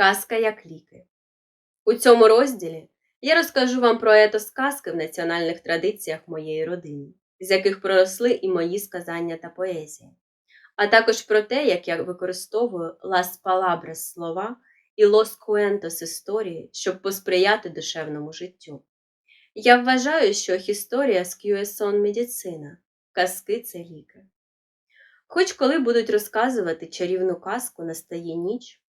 Казка як ліки. У цьому розділі я розкажу вам про етос казки в національних традиціях моєї родини, з яких проросли і мої сказання та поезія, а також про те, як я використовую «las palabras» слова і «los cuentos» історії, щоб посприяти душевному життю. Я вважаю, що історія з QSON медицина, казки це ліки. Хоч коли будуть розказувати чарівну казку настає ніч,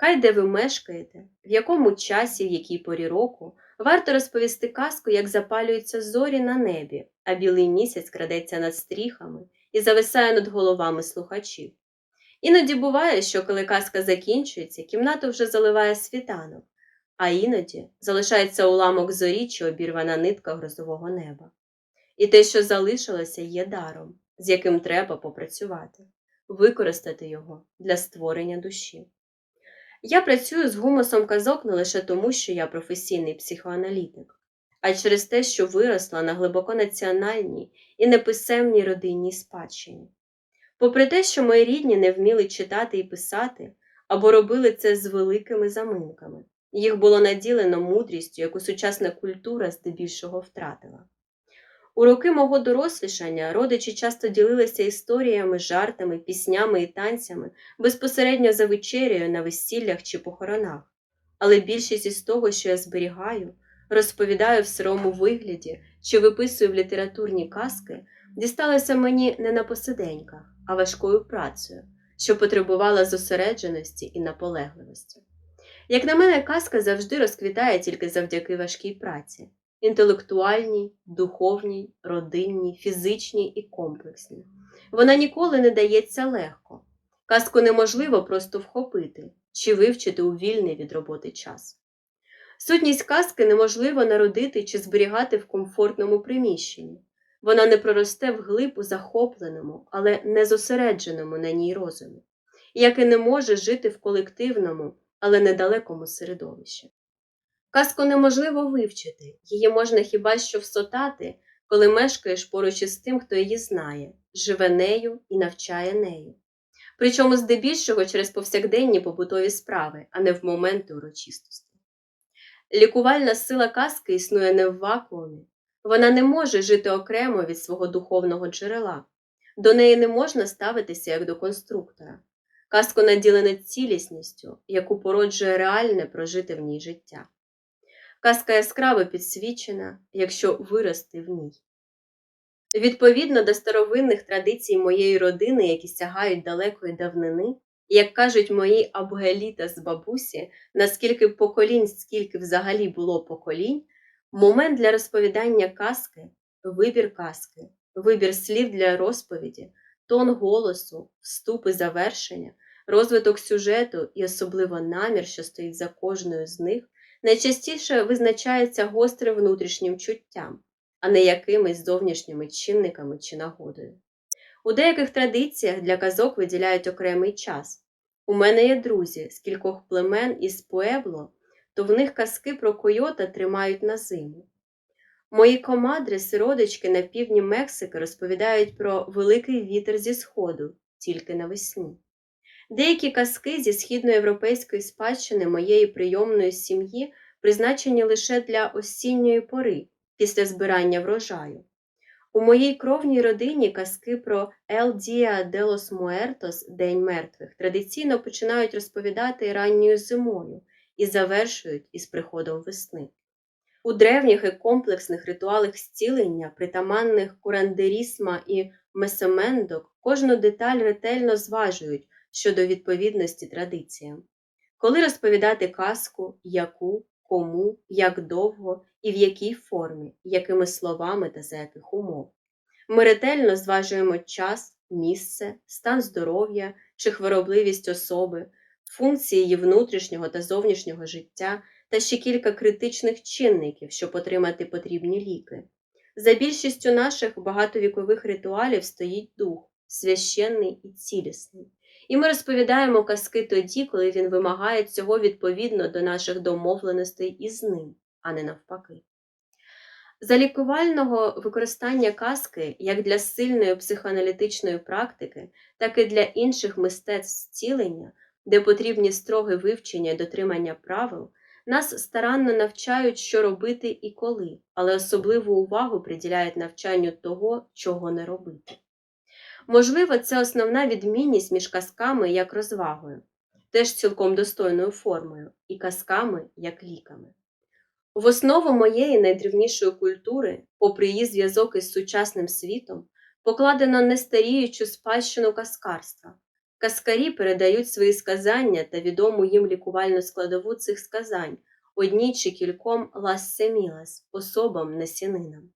хай де ви мешкаєте, в якому часі, в якій порі року, варто розповісти казку, як запалюються зорі на небі, а білий місяць крадеться над стріхами і зависає над головами слухачів. Іноді буває, що коли казка закінчується, кімнату вже заливає світанок, а іноді залишається уламок зорі чи обірвана нитка грозового неба. І те, що залишилося, є даром, з яким треба попрацювати, використати його для створення душі. Я працюю з гумусом казок не лише тому, що я професійний психоаналітик, а через те, що виросла на глибоко національній і неписемній родинній спадщині. Попри те, що мої рідні не вміли читати і писати або робили це з великими заминками, їх було наділено мудрістю, яку сучасна культура здебільшого втратила. У роки мого дорослішання родичі часто ділилися історіями, жартами, піснями і танцями безпосередньо за вечерею на весіллях чи похоронах, але більшість із того, що я зберігаю, розповідаю в сирому вигляді чи виписую в літературні казки, дісталося мені не на посиденьках, а важкою працею, що потребувала зосередженості і наполегливості. Як на мене, казка завжди розквітає тільки завдяки важкій праці інтелектуальній, духовній, родинній, фізичній і комплексній. Вона ніколи не дається легко. Казку неможливо просто вхопити чи вивчити у вільний від роботи час. Сутність казки неможливо народити чи зберігати в комфортному приміщенні. Вона не проросте вглиб у захопленому, але не зосередженому на ній розумі, як і не може жити в колективному, але недалекому середовищі. Казку неможливо вивчити, її можна хіба що всотати, коли мешкаєш поруч із тим, хто її знає, живе нею і навчає нею. Причому здебільшого через повсякденні побутові справи, а не в моменти урочистості. Лікувальна сила казки існує не в вакуумі, вона не може жити окремо від свого духовного джерела, до неї не можна ставитися як до конструктора. Казку наділена цілісністю, яку породжує реальне прожити в ній життя. Казка яскраво підсвічена, якщо вирости в ній. Відповідно до старовинних традицій моєї родини, які сягають далекої давнини, як кажуть мої абгеліта з бабусі, наскільки поколінь, скільки взагалі було поколінь, момент для розповідання казки, вибір казки, вибір слів для розповіді, тон голосу, вступ і завершення, розвиток сюжету і особливо намір, що стоїть за кожною з них найчастіше визначається гострим внутрішнім чуттям, а не якимись зовнішніми чинниками чи нагодою. У деяких традиціях для казок виділяють окремий час. У мене є друзі з кількох племен із Пуебло, то в них казки про койота тримають на зиму. Мої комадри, сиродички на півдні Мексики розповідають про великий вітер зі сходу тільки навесні. Деякі казки зі східноєвропейської спадщини моєї прийомної сім'ї призначені лише для осінньої пори після збирання врожаю. У моїй кровній родині казки про El Dia de los Muertos День мертвих традиційно починають розповідати ранньою зимою і завершують із приходом весни. У древніх і комплексних ритуалах зцілення, притаманних курандерісма і месемендок, кожну деталь ретельно зважують щодо відповідності традиціям. Коли розповідати казку, яку, кому, як довго і в якій формі, якими словами та за яких умов. Ми ретельно зважуємо час, місце, стан здоров'я чи хворобливість особи, функції її внутрішнього та зовнішнього життя та ще кілька критичних чинників, щоб отримати потрібні ліки. За більшістю наших багатовікових ритуалів стоїть дух, священний і цілісний. І ми розповідаємо казки тоді, коли він вимагає цього відповідно до наших домовленостей із ним, а не навпаки. За лікувального використання казки як для сильної психоаналітичної практики, так і для інших мистецтв зцілення де потрібні строге вивчення і дотримання правил, нас старанно навчають, що робити і коли, але особливу увагу приділяють навчанню того, чого не робити. Можливо, це основна відмінність між казками як розвагою, теж цілком достойною формою, і казками як ліками. В основу моєї найдрівнішої культури, попри її зв'язок із сучасним світом, покладено нестаріючу спадщину казкарства. Каскарі передають свої сказання та відому їм лікувальну складову цих сказань одній чи кільком лас-семілас, особам насінинам.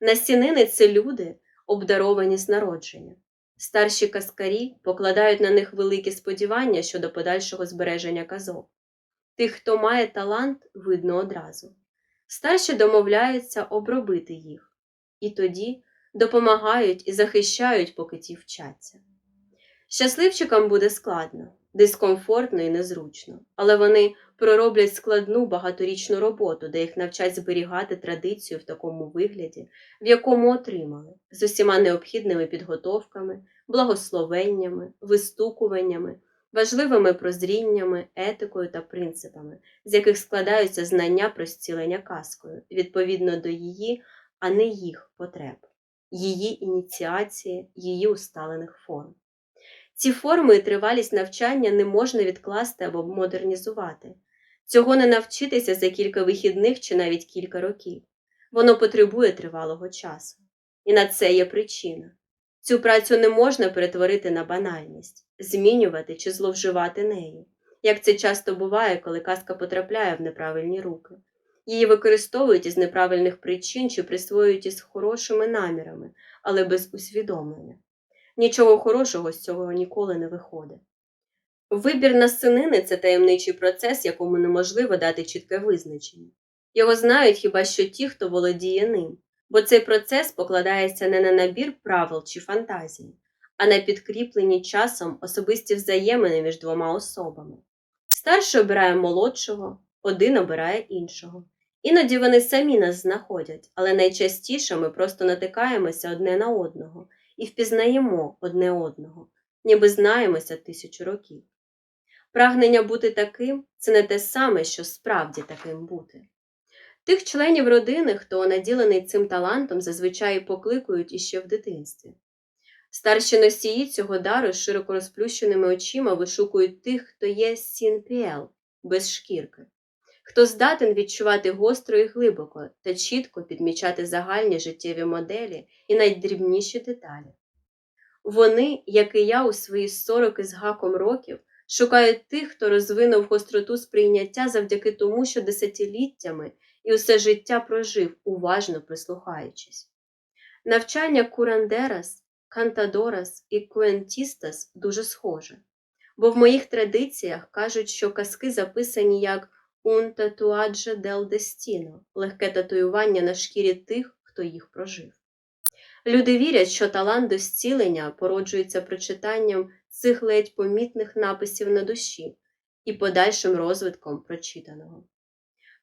Насінини це люди, обдаровані з народження. Старші каскарі покладають на них великі сподівання щодо подальшого збереження казок. Тих, хто має талант, видно одразу. Старші домовляються обробити їх, і тоді допомагають і захищають, поки ті вчаться. Щасливчикам буде складно, дискомфортно і незручно, але вони пророблять складну багаторічну роботу, де їх навчать зберігати традицію в такому вигляді, в якому отримали, з усіма необхідними підготовками, благословеннями, вистукуваннями, важливими прозріннями, етикою та принципами, з яких складаються знання про зцілення казкою, відповідно до її, а не їх потреб, її ініціації, її усталених форм. Ці форми і тривалість навчання не можна відкласти або модернізувати. Цього не навчитися за кілька вихідних чи навіть кілька років. Воно потребує тривалого часу. І на це є причина. Цю працю не можна перетворити на банальність, змінювати чи зловживати нею, як це часто буває, коли казка потрапляє в неправильні руки. Її використовують із неправильних причин чи присвоюють із хорошими намірами, але без усвідомлення. Нічого хорошого з цього ніколи не виходить. Вибір насинини це таємничий процес, якому неможливо дати чітке визначення. Його знають хіба що ті, хто володіє ним, бо цей процес покладається не на набір правил чи фантазії, а на підкріплені часом особисті взаємини між двома особами. Старший обирає молодшого, один обирає іншого. Іноді вони самі нас знаходять, але найчастіше ми просто натикаємося одне на одного і впізнаємо одне одного, ніби знаємося тисячу років. Прагнення бути таким це не те саме, що справді таким бути. Тих членів родини, хто наділений цим талантом, зазвичай покликують іще в дитинстві. Старші носії цього дару з широко розплющеними очима вишукують тих, хто є сінпіел, без шкірки, хто здатен відчувати гостро і глибоко та чітко підмічати загальні життєві моделі і найдрібніші деталі. Вони, як і я у свої 40 із гаком років, шукають тих, хто розвинув гостроту сприйняття завдяки тому, що десятиліттями і усе життя прожив, уважно прислухаючись. Навчання Курандерас, Кантадорас і Куентістас дуже схоже, бо в моїх традиціях кажуть, що казки записані як «un tatuaggio del destino» – легке татуювання на шкірі тих, хто їх прожив. Люди вірять, що талант до зцілення породжується прочитанням цих ледь помітних написів на душі і подальшим розвитком прочитаного.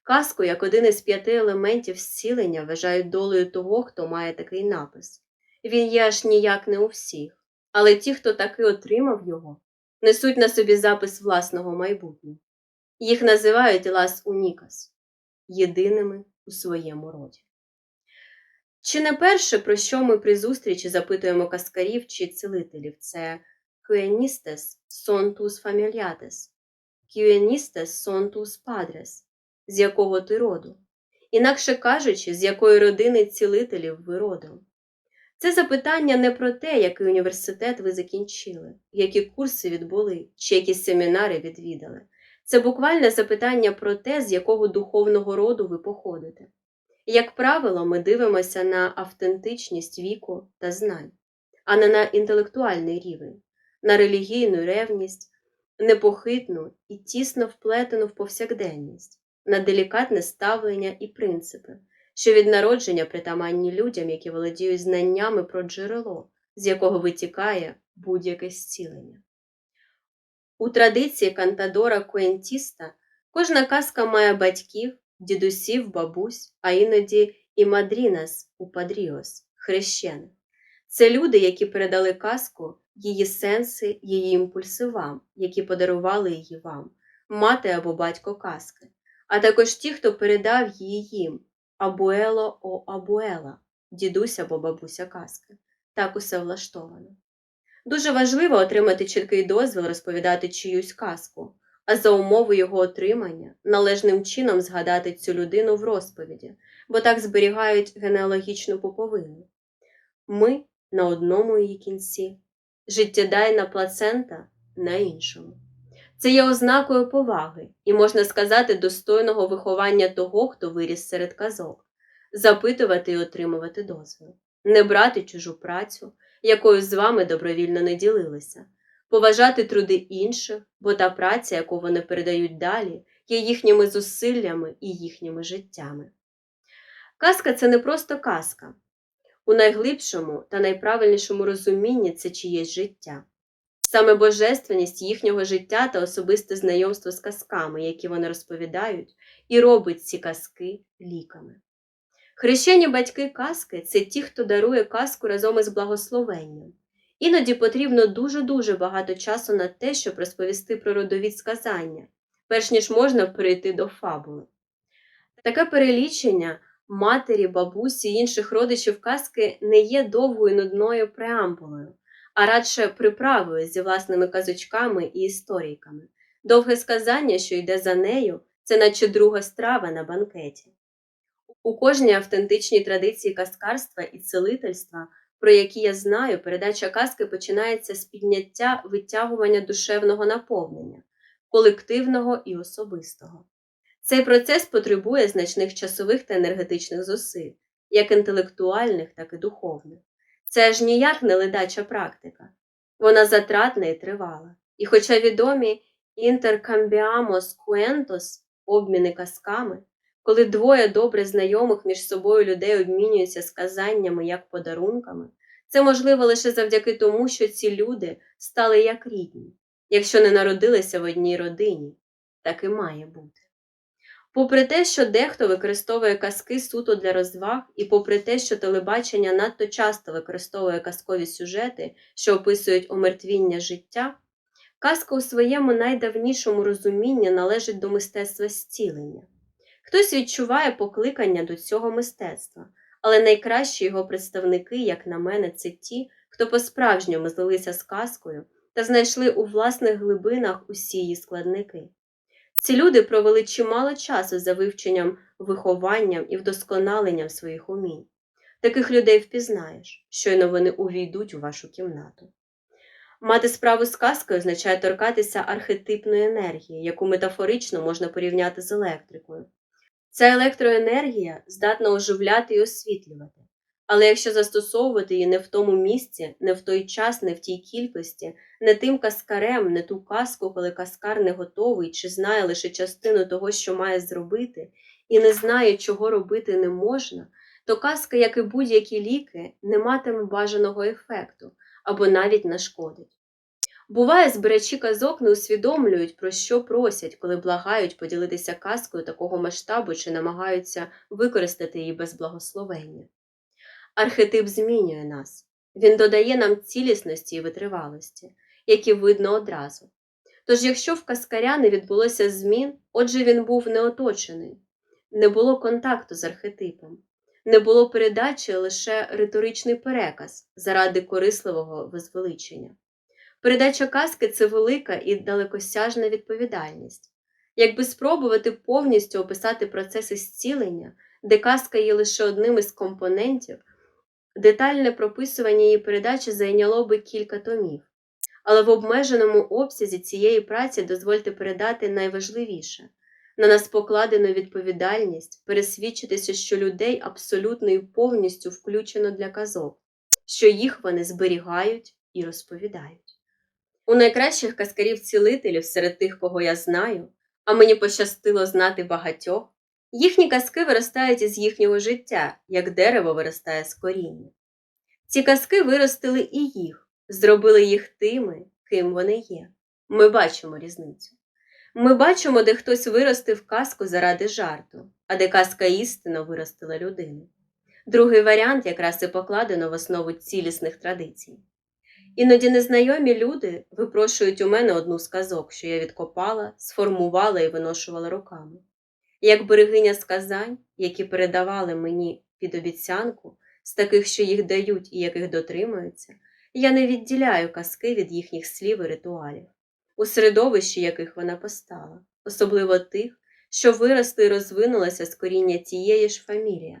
Казку як один із п'яти елементів зцілення вважають долею того, хто має такий напис. Він є аж ніяк не у всіх, але ті, хто таки отримав його, несуть на собі запис власного майбутнього. Їх називають Лас Унікас єдиними у своєму роді. Чи не перше, про що ми при зустрічі запитуємо каскарів чи цілителів, це «Quienistes son tus familiates», «Quienistes son tus padres», з якого ти роду, інакше кажучи, з якої родини цілителів ви родом. Це запитання не про те, який університет ви закінчили, які курси відбули, чи які семінари відвідали. Це буквальне запитання про те, з якого духовного роду ви походите. Як правило, ми дивимося на автентичність віку та знань, а не на інтелектуальний рівень, на релігійну ревність, непохитну і тісно вплетену в повсякденність, на делікатне ставлення і принципи, що від народження притаманні людям, які володіють знаннями про джерело, з якого витікає будь-яке зцілення. У традиції Кантадора Куентіста кожна казка має батьків, дідусів, бабусь, а іноді і мадрінас у падріос, хрещених. Це люди, які передали казку її сенси, її імпульси вам, які подарували її вам, мати або батько казки, а також ті, хто передав її їм абуело о абуела, дідусь або бабуся казки. Так усе влаштовано. Дуже важливо отримати чіткий дозвіл розповідати чиюсь казку, а за умови його отримання належним чином згадати цю людину в розповіді, бо так зберігають генеалогічну пуповину. Ми на одному її кінці, життєдайна плацента на іншому. Це є ознакою поваги і, можна сказати, достойного виховання того, хто виріс серед казок, запитувати і отримувати дозвіл, не брати чужу працю, якою з вами добровільно не ділилися, поважати труди інших, бо та праця, яку вони передають далі, є їхніми зусиллями і їхніми життями. Казка це не просто казка. У найглибшому та найправильнішому розумінні це чиєсь життя. Саме божественність їхнього життя та особисте знайомство з казками, які вони розповідають, і робить ці казки ліками. Хрещені батьки казки це ті, хто дарує казку разом із благословенням. Іноді потрібно дуже-дуже багато часу на те, щоб розповісти про родові сказання, перш ніж можна перейти до фабули. Таке перелічення матері, бабусі інших родичів казки не є довгою нудною преамбулою, а радше приправою зі власними казочками і історійками. Довге сказання, що йде за нею, це наче друга страва на банкеті. У кожній автентичній традиції казкарства і целительства, про які я знаю, передача казки починається з підняття витягування душевного наповнення, колективного і особистого. Цей процес потребує значних часових та енергетичних зусиль, як інтелектуальних, так і духовних. Це аж ніяк не ледача практика. Вона затратна і тривала. І хоча відомі інтеркамбіамос куентос, обміни казками, коли двоє добре знайомих між собою людей обмінюються сказаннями як подарунками, це можливо лише завдяки тому, що ці люди стали як рідні, якщо не народилися в одній родині, так і має бути. Попри те, що дехто використовує казки суто для розваг, і попри те, що телебачення надто часто використовує казкові сюжети, що описують омертвіння життя, казка у своєму найдавнішому розумінні належить до мистецтва зцілення. Хтось відчуває покликання до цього мистецтва, але найкращі його представники, як на мене, це ті, хто по-справжньому злилися з казкою та знайшли у власних глибинах усі її складники. Ці люди провели чимало часу за вивченням, вихованням і вдосконаленням своїх умінь. Таких людей впізнаєш, щойно вони увійдуть у вашу кімнату. Мати справу з казкою означає торкатися архетипної енергії, яку метафорично можна порівняти з електрикою. Ця електроенергія здатна оживляти і освітлювати, але якщо застосовувати її не в тому місці, не в той час, не в тій кількості, не тим каскарем, не ту казку, коли каскар не готовий чи знає лише частину того, що має зробити, і не знає, чого робити не можна, то казка, як і будь-які ліки, не матиме бажаного ефекту або навіть нашкодить. Буває, збирачі казок не усвідомлюють, про що просять, коли благають поділитися казкою такого масштабу чи намагаються використати її без благословення. Архетип змінює нас, він додає нам цілісності і витривалості, які видно одразу. Тож, якщо в каскаря не відбулося змін, отже він був неоточений, не було контакту з архетипом, не було передачі лише риторичний переказ заради корисливого возвеличення. Передача казки це велика і далекосяжна відповідальність. Якби спробувати повністю описати процеси зцілення, де казка є лише одним із компонентів, детальне прописування її передачі зайняло би кілька томів. Але в обмеженому обсязі цієї праці дозвольте передати найважливіше на нас покладено відповідальність пересвідчитися, що людей абсолютно і повністю включено для казок, що їх вони зберігають і розповідають. У найкращих казкарів-цілителів серед тих, кого я знаю, а мені пощастило знати багатьох, їхні казки виростають із їхнього життя, як дерево виростає з коріння. Ці казки виростили і їх, зробили їх тими, ким вони є. Ми бачимо різницю. Ми бачимо, де хтось виростив казку заради жарту, а де казка істинно виростила людину. Другий варіант якраз і покладено в основу цілісних традицій. Іноді незнайомі люди випрошують у мене одну з казок, що я відкопала, сформувала і виношувала руками. Як берегиня сказань, які передавали мені під обіцянку, з таких, що їх дають і яких дотримуються, я не відділяю казки від їхніх слів і ритуалів, у середовищі яких вона постала, особливо тих, що виросли і розвинулися з коріння тієї ж фамілії.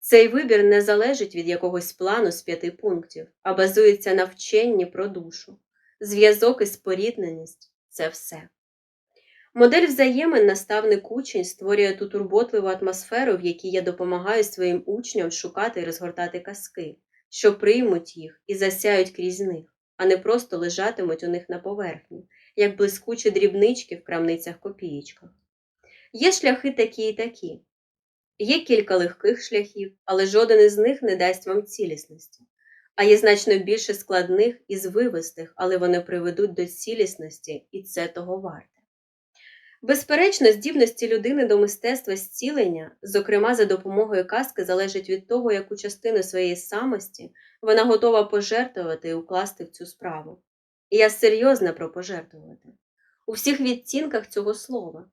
Цей вибір не залежить від якогось плану з п'яти пунктів, а базується на вченні про душу. Зв'язок і спорідненість це все. Модель взаємин наставник учень створює ту турботливу атмосферу, в якій я допомагаю своїм учням шукати і розгортати казки, що приймуть їх і засяють крізь них, а не просто лежатимуть у них на поверхні, як блискучі дрібнички в крамницях копієчках. Є шляхи такі і такі. Є кілька легких шляхів, але жоден із них не дасть вам цілісності. А є значно більше складних і звивистих, але вони приведуть до цілісності, і це того варте. Безперечно, здібності людини до мистецтва зцілення, зокрема за допомогою казки, залежить від того, яку частину своєї самості вона готова пожертвувати і укласти в цю справу. І я серйозно про пожертвувати у всіх відтінках цього слова.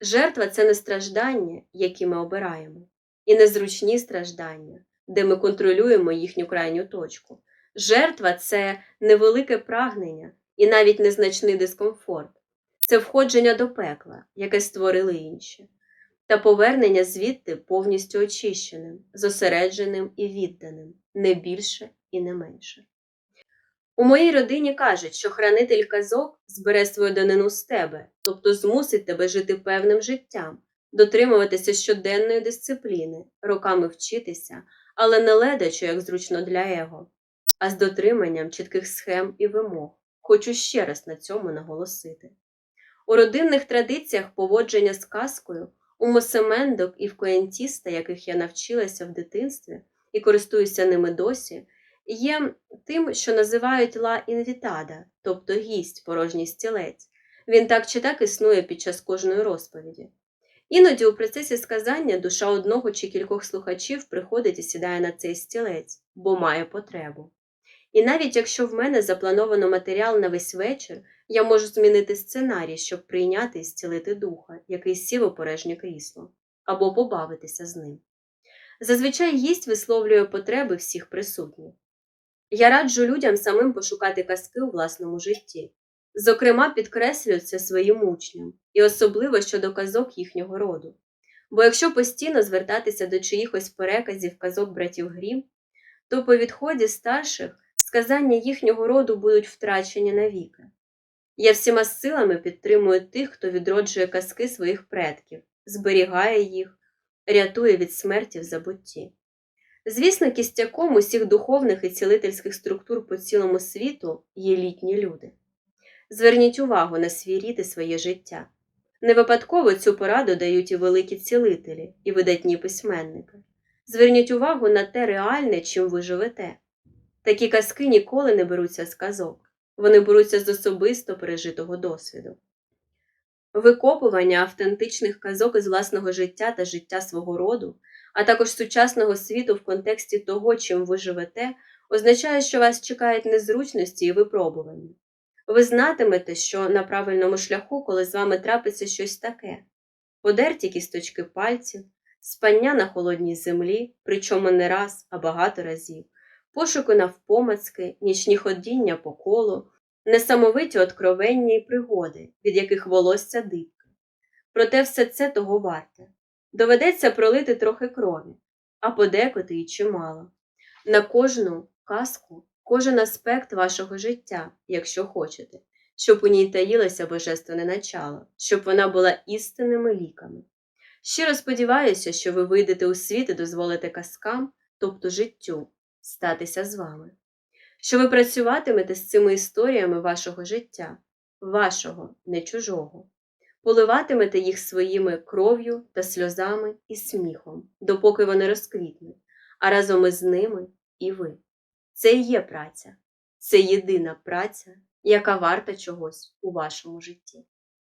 Жертва це не страждання, які ми обираємо, і незручні страждання, де ми контролюємо їхню крайню точку. Жертва це невелике прагнення і навіть незначний дискомфорт, це входження до пекла, яке створили інші, та повернення звідти повністю очищеним, зосередженим і відданим, не більше і не менше. У моїй родині кажуть, що хранитель казок збере свою данину з тебе, тобто змусить тебе жити певним життям, дотримуватися щоденної дисципліни, роками вчитися, але не ледачо, як зручно для его, а з дотриманням чітких схем і вимог. Хочу ще раз на цьому наголосити. У родинних традиціях поводження з казкою, у мосемендок і в коентіста, яких я навчилася в дитинстві і користуюся ними досі, є тим, що називають ла інвітада, тобто гість, порожній стілець. Він так чи так існує під час кожної розповіді. Іноді у процесі сказання душа одного чи кількох слухачів приходить і сідає на цей стілець, бо має потребу. І навіть якщо в мене заплановано матеріал на весь вечір, я можу змінити сценарій, щоб прийняти і зцілити духа, який сів у порожнє крісло, або побавитися з ним. Зазвичай гість висловлює потреби всіх присутніх. Я раджу людям самим пошукати казки у власному житті. Зокрема, підкреслюю це своїм учням, і особливо щодо казок їхнього роду. Бо якщо постійно звертатися до чиїхось переказів казок братів Грім, то по відході старших сказання їхнього роду будуть втрачені навіки. Я всіма силами підтримую тих, хто відроджує казки своїх предків, зберігає їх, рятує від смерті в забутті. Звісно, кістяком усіх духовних і цілительських структур по цілому світу є літні люди. Зверніть увагу на свій рід і своє життя. Не випадково цю пораду дають і великі цілителі, і видатні письменники. Зверніть увагу на те реальне, чим ви живете. Такі казки ніколи не беруться з казок, вони беруться з особисто пережитого досвіду. Викопування автентичних казок із власного життя та життя свого роду, а також сучасного світу в контексті того, чим ви живете, означає, що вас чекають незручності і випробування. Ви знатимете, що на правильному шляху, коли з вами трапиться щось таке: подерті кісточки пальців, спання на холодній землі, причому не раз, а багато разів, пошуки навпомацки, нічні ходіння по колу, несамовиті откровенні і пригоди, від яких волосся дибки. Проте все це того варте. Доведеться пролити трохи крові, а подекоти й чимало. На кожну казку, кожен аспект вашого життя, якщо хочете, щоб у ній таїлося божественне начало, щоб вона була істинними ліками. Щиро сподіваюся, що ви вийдете у світ і дозволите казкам, тобто життю, статися з вами, що ви працюватимете з цими історіями вашого життя, вашого, не чужого, поливатимете їх своїми кров'ю та сльозами і сміхом, допоки вони розквітнуть, а разом із ними і ви. Це і є праця, це єдина праця, яка варта чогось у вашому житті.